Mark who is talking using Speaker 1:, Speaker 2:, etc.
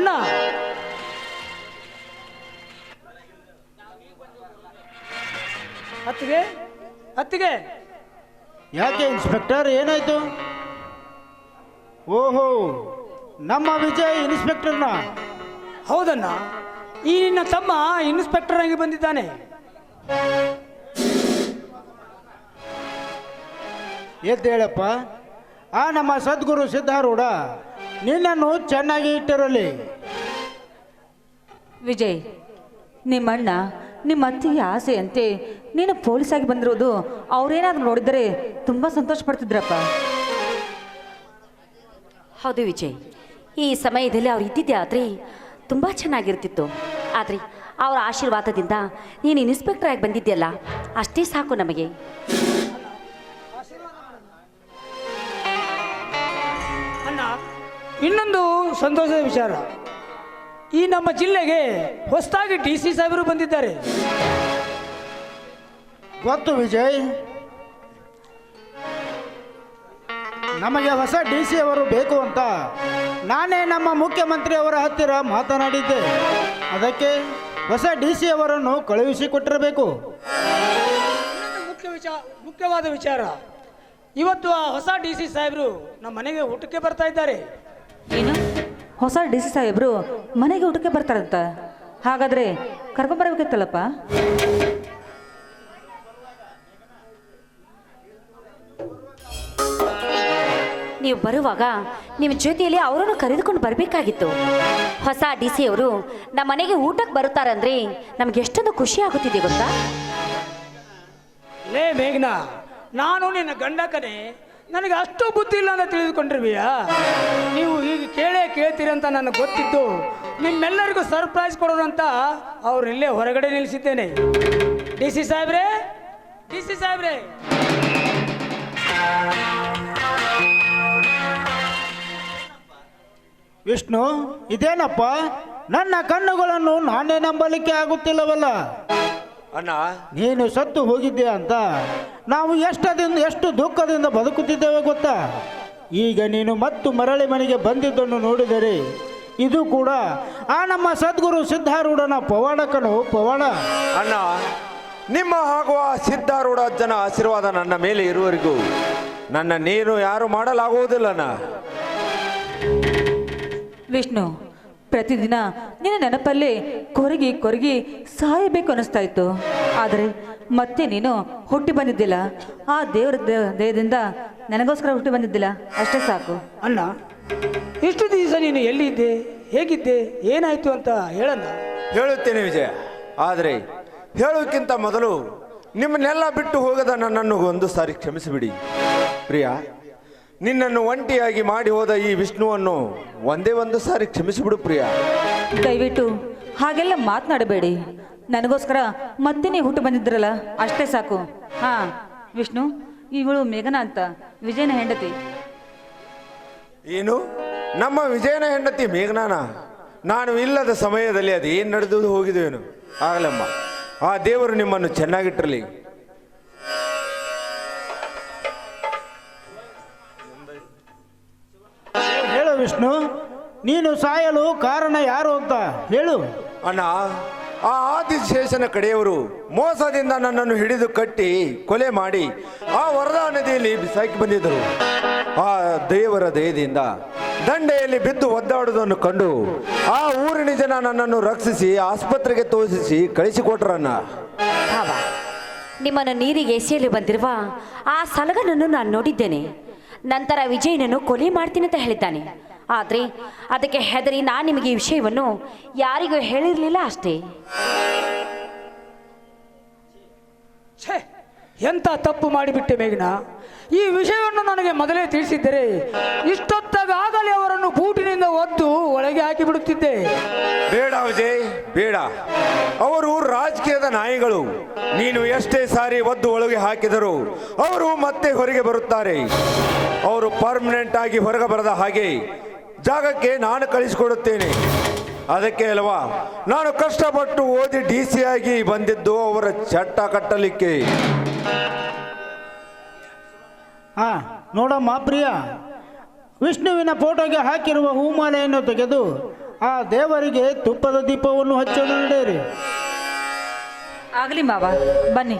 Speaker 1: ಅಣ್ಣ. ಹತ್ತಿಗೆ? ಹತ್ತಿಗೆ?
Speaker 2: ಯಾಕೆ ಇನ್ಸ್ಪೆಕ್ಟರ್ ಏನಾಯ್ತು? ಓಹೋ ನಮ್ಮ ವಿಜಯ್ ಇನ್ಸ್ಪೆಕ್ಟರ್ನ?
Speaker 1: ಹೌದಣ್ಣ. ಈ ನಿನ್ನ ತಮ್ಮ ಇನ್ಸ್ಪೆಕ್ಟರ್ ಆಗಿ ಬಂದಿದ್ದಾನೆ.
Speaker 2: ಎದ್ದೇಳಪ್ಪ. ಆ ನಮ್ಮ ಸದ್ಗುರು ಸಿದ್ಧಾರೂಢ. ನಿನ್ನನ್ನು ಚೆನ್ನಾಗಿ ಇಟ್ಟಿರಲಿ.
Speaker 3: ವಿಜಯ್ ನಿಮ್ಮಣ್ಣ ನಿಮ್ಮ ಅತ್ತಿಗೆ ಆಸೆಯಂತೆ ನೀನು ಪೊಲೀಸಾಗಿ ಬಂದಿರೋದು ಅವ್ರೇನಾದ್ರು ನೋಡಿದರೆ ತುಂಬ ಸಂತೋಷ ಪಡ್ತಿದ್ರಪ್ಪ.
Speaker 4: ಹೌದು ವಿಜಯ್ ಈ ಸಮಯದಲ್ಲಿ ಅವ್ರು ಇದ್ದಿದ್ದೆ ಆದರೆ ತುಂಬ ಚೆನ್ನಾಗಿರ್ತಿತ್ತು. ಆದರೆ ಅವರ ಆಶೀರ್ವಾದದಿಂದ ನೀನು ಇನ್ಸ್ಪೆಕ್ಟರ್ ಆಗಿ ಬಂದಿದ್ಯಲ್ಲ ಅಷ್ಟೇ ಸಾಕು ನಮಗೆ.
Speaker 1: ಇನ್ನೊಂದು ಸಂತೋಷದ ವಿಚಾರ. ಈ ನಮ್ಮ ಜಿಲ್ಲೆಗೆ ಹೊಸದಾಗಿ ಡಿ ಸಿ ಸಾಹೇಬರು ಬಂದಿದ್ದಾರೆ.
Speaker 2: ಗೊತ್ತು ವಿಜಯ್. ನಮಗೆ ಹೊಸ ಡಿ ಸಿ ಅವರು ಬೇಕು ಅಂತ ನಾನೇ ನಮ್ಮ ಮುಖ್ಯಮಂತ್ರಿ ಅವರ ಹತ್ತಿರ ಮಾತನಾಡಿದ್ದೆ. ಅದಕ್ಕೆ ಹೊಸ ಡಿ ಸಿ ಅವರನ್ನು ಕಳುಹಿಸಿಕೊಟ್ಟಿರಬೇಕು
Speaker 1: ಮುಖ್ಯ ವಿಚಾರ ಮುಖ್ಯವಾದ ವಿಚಾರ. ಇವತ್ತು ಆ ಹೊಸ ಡಿ ಸಿ ಸಾಹೇಬರು ನಮ್ಮ ಮನೆಗೆ ಊಟಕ್ಕೆ ಬರ್ತಾ ಇದ್ದಾರೆ.
Speaker 3: ಏನು? ಹೊಸ ಡಿ ಸಿ ಸಾಹೇಬ್ರು ಮನೆಗೆ ಊಟಕ್ಕೆ ಬರ್ತಾರಂತ. ಹಾಗಾದ್ರೆ ಕರ್ಕೊಂಬರ್ಬೇಕಿತ್ತಲ್ಲಪ್ಪ
Speaker 4: ನೀವು ಬರುವಾಗ ನಿಮ್ಮ ಜೊತೆಯಲ್ಲಿ ಅವರನ್ನು ಕರೆದುಕೊಂಡು ಬರಬೇಕಾಗಿತ್ತು. ಹೊಸ ಡಿ ಸಿ ಅವರು ನಮ್ಮ ಮನೆಗೆ ಊಟಕ್ಕೆ ಬರುತ್ತಾರಂದ್ರೆ ನಮ್ಗೆ ಎಷ್ಟೊಂದು ಖುಷಿ ಆಗುತ್ತಿದೆ ಗೊತ್ತಾ?
Speaker 1: ಲೇ ಮೇಘನಾ, ನಾನು ನಿನ್ನ ಗಂಡಕನೇ. ನನಗೆ ಅಷ್ಟು ಬುದ್ಧಿ ಇಲ್ಲ ಅಂತ ತಿಳಿದುಕೊಂಡಿರ್ವಿಯಾ? ನೀವು ಈಗ ಕೇಳೇ ಕೇಳ್ತೀರಿ ಅಂತ ನನಗೆ ಗೊತ್ತಿತ್ತು. ನಿಮ್ಮೆಲ್ಲರಿಗೂ ಸರ್ಪ್ರೈಸ್ ಕೊಡೋದಂತ ಅವ್ರು ಇಲ್ಲೇ ಹೊರಗಡೆ ನಿಲ್ಲಿಸಿದ್ದೇನೆ. ಡಿ ಸಿ ಸಾಹೇಬ್ರೆ, ಡಿ ಸಿ ಸಾಹೇಬ್ರೆ.
Speaker 2: ವಿಷ್ಣು, ಇದೇನಪ್ಪ? ನನ್ನ ಕಣ್ಣುಗಳನ್ನು ನಾನೇ ನಂಬಲಿಕ್ಕೆ ಆಗುತ್ತಿಲ್ಲವಲ್ಲ?
Speaker 5: ಅಣ್ಣ
Speaker 2: ನೀನು ಸತ್ತು ಹೋಗಿದ್ದೆ ಅಂತ ನಾವು ಎಷ್ಟದಿಂದ ಎಷ್ಟು ದುಃಖದಿಂದ ಬದುಕುತ್ತಿದ್ದೇವೆ ಗೊತ್ತಾ? ಈಗ ನೀನು ಮತ್ತು ಮರಳಿ ಮನೆಗೆ ಬಂದಿದ್ದನ್ನು ನೋಡಿದರೆ ಇದು ಕೂಡ ಆ ನಮ್ಮ ಸದ್ಗುರು ಸಿದ್ಧಾರೂಢನ ಪವಾಡಕನು ಪವಾಡ.
Speaker 5: ಅಣ್ಣ ನಿಮ್ಮ ಹಾಗೂ ಆ ಸಿದ್ಧಾರೂಢ ಅಜ್ಜನ ಆಶೀರ್ವಾದ ನನ್ನ ಮೇಲೆ ಇರುವವರೆಗೂ ನನ್ನ ನೀನು ಯಾರು ಮಾಡಲಾಗುವುದಿಲ್ಲಣ್ಣ
Speaker 3: ವಿಷ್ಣು ಪ್ರತಿದಿನ ನಿನ್ನ ನೆನಪಲ್ಲಿ ಕೊರಗಿ ಕೊರಗಿ ಸಾಯಬೇಕು ಅನ್ನಿಸ್ತಾ ಇತ್ತು ಆದರೆ ಮತ್ತೆ ನೀನು ಹುಟ್ಟಿ ಬಂದಿದ್ದಿಲ್ಲ. ಆ ದೇವರ ದೇಹದಿಂದ ನನಗೋಸ್ಕರ ಹುಟ್ಟಿ ಬಂದಿದ್ದಿಲ್ಲ. ಅಷ್ಟೇ ಸಾಕು.
Speaker 1: ಅಣ್ಣ ಇಷ್ಟು ದಿವಸ ನೀನು ಎಲ್ಲಿದ್ದೆ? ಹೇಗಿದ್ದೆ? ಏನಾಯ್ತು ಅಂತ ಹೇಳಲ್ಲ
Speaker 5: ಹೇಳುತ್ತೇನೆ ವಿಜಯ. ಆದರೆ ಹೇಳೋಕ್ಕಿಂತ ಮೊದಲು ನಿಮ್ಮನ್ನೆಲ್ಲ ಬಿಟ್ಟು ಹೋಗದ ನನ್ನನ್ನು ಒಂದು ಸಾರಿ ಕ್ಷಮಿಸಿಬಿಡಿ. ಪ್ರಿಯ ನಿನ್ನನ್ನು ಒಂಟಿಯಾಗಿ ಮಾಡಿ ಹೋದ ಈ ವಿಷ್ಣುವನ್ನು ಒಂದೇ ಒಂದು ಸಾರಿ ಕ್ಷಮಿಸಿಬಿಡು ಪ್ರಿಯ.
Speaker 3: ದಯವಿಟ್ಟು ಹಾಗೆಲ್ಲ ಮಾತನಾಡಬೇಡಿ. ನನಗೋಸ್ಕರ ಮತ್ತೆ ನೀವು ಹುಟ್ಟು ಬಂದಿದ್ರಲ್ಲ ಅಷ್ಟೇ ಸಾಕು. ಹಾ ವಿಷ್ಣು ಇವಳು ಮೇಘನ ಅಂತ ವಿಜಯನ ಹೆಂಡತಿ.
Speaker 5: ಏನು? ನಮ್ಮ ವಿಜಯನ ಹೆಂಡತಿ ಮೇಘನಾನ? ನಾನು ಇಲ್ಲದ ಸಮಯದಲ್ಲಿ ಅದು ಏನು? ನಡೆದು ಹೋಗಿದ್ದೇನು ಆಗಲಮ್ಮ ಆ ದೇವರು ನಿಮ್ಮನ್ನು ಚೆನ್ನಾಗಿಟ್ಟಿರಲಿ.
Speaker 2: ವಿಷ್ಣು ನೀನು ಸಾಯಲು ಕಾರಣ ಯಾರು ಅಂತ ಹೇಳು.
Speaker 5: ಅಣ್ಣ ಆ ಆದಿಶೇಷನ ಕಡೆಯವರು ಮೋಸದಿಂದ ನನ್ನನ್ನು ಹಿಡಿದು ಕಟ್ಟಿ ಕೊಲೆ ಮಾಡಿ ಆ ವರದಾ ನದಿಯಲ್ಲಿ ಬಿಸಾಕಿ ಬಂದಿದ್ದರು. ಆ ದೇವರ ದಯದಿಂದ ದಂಡೆಯಲ್ಲಿ ಬಿದ್ದು ಒದ್ದಾಡುವುದನ್ನು ಕಂಡು ಆ ಊರಿನ ಜನ ನನ್ನನ್ನು ರಕ್ಷಿಸಿ ಆಸ್ಪತ್ರೆಗೆ ತೋರಿಸಿ
Speaker 4: ಕಳಿಸಿಕೊಟ್ರನ್ನ ನಿಮ್ಮನ್ನು ನೀರಿಗೆ ಎಸೆಯಲು ಬಂದಿರುವ ಆ ಸಲಗನನ್ನು ನಾನು ನೋಡಿದ್ದೇನೆ. ನಂತರ ವಿಜಯನನ್ನು ಕೊಲೆ ಮಾಡ್ತೀನಿ ಅಂತ ಹೇಳಿದ್ದಾನೆ. ಆದರೆ ಅದಕ್ಕೆ ಹೆದರಿ ನಾನು ನಿಮಗೆ ಈ ವಿಷಯವನ್ನು ಯಾರಿಗೂ ಹೇಳಿರಲಿಲ್ಲ ಅಷ್ಟೇ.
Speaker 1: ಛೇ ಎಂತ ತಪ್ಪು ಮಾಡಿಬಿಟ್ಟೆ ಮೇಘನ? ಈ ವಿಷಯವನ್ನು ನನಗೆ ಮೊದಲೇ ತಿಳಿಸಿದ್ದರೆ ಇಷ್ಟೊತ್ತಾಗಲೇ ಅವರನ್ನು ಬೂಟಿನಿಂದ ಒದ್ದು ಒಳಗೆ ಹಾಕಿ ಬಿಡುತ್ತಿದ್ದೆ
Speaker 5: ಬೇಡ ವಿಜಯ್ ಬೇಡ. ಅವರು ರಾಜಕೀಯದ ನಾಯಿಗಳು. ನೀನು ಎಷ್ಟೇ ಸಾರಿ ಒದ್ದು ಒಳಗೆ ಹಾಕಿದರು ಅವರು ಮತ್ತೆ ಹೊರಗೆ ಬರುತ್ತಾರೆ. ಅವರು ಪರ್ಮನೆಂಟ್ ಆಗಿ ಹೊರಗೆ ಬರದ ಹಾಗೆ ಜಾಗಕ್ಕೆ ನಾನು ಕಳಿಸಿಕೊಡುತ್ತೇನೆ. ಅದಕ್ಕೆ ಅಲ್ವಾ? ನಾನು ಕಷ್ಟಪಟ್ಟು ಓದಿ ಡಿ ಸಿ ಆಗಿ ಬಂದಿದ್ದು ಅವರ ಚಟ್ಟ ಕಟ್ಟಲಿಕ್ಕೆ.
Speaker 2: ಹಾ ನೋಡಮ್ಮ ಪ್ರಿಯ. ವಿಷ್ಣುವಿನ ಫೋಟೋಗೆ ಹಾಕಿರುವ ಹೂಮಾಲೆಯನ್ನು ತೆಗೆದು ಆ ದೇವರಿಗೆ ತುಪ್ಪದ ದೀಪವನ್ನು ಹಚ್ಚಲು ನಡೆಯಿರಿ.
Speaker 3: ಆಗಲಿ ಮಾವ ಬನ್ನಿ.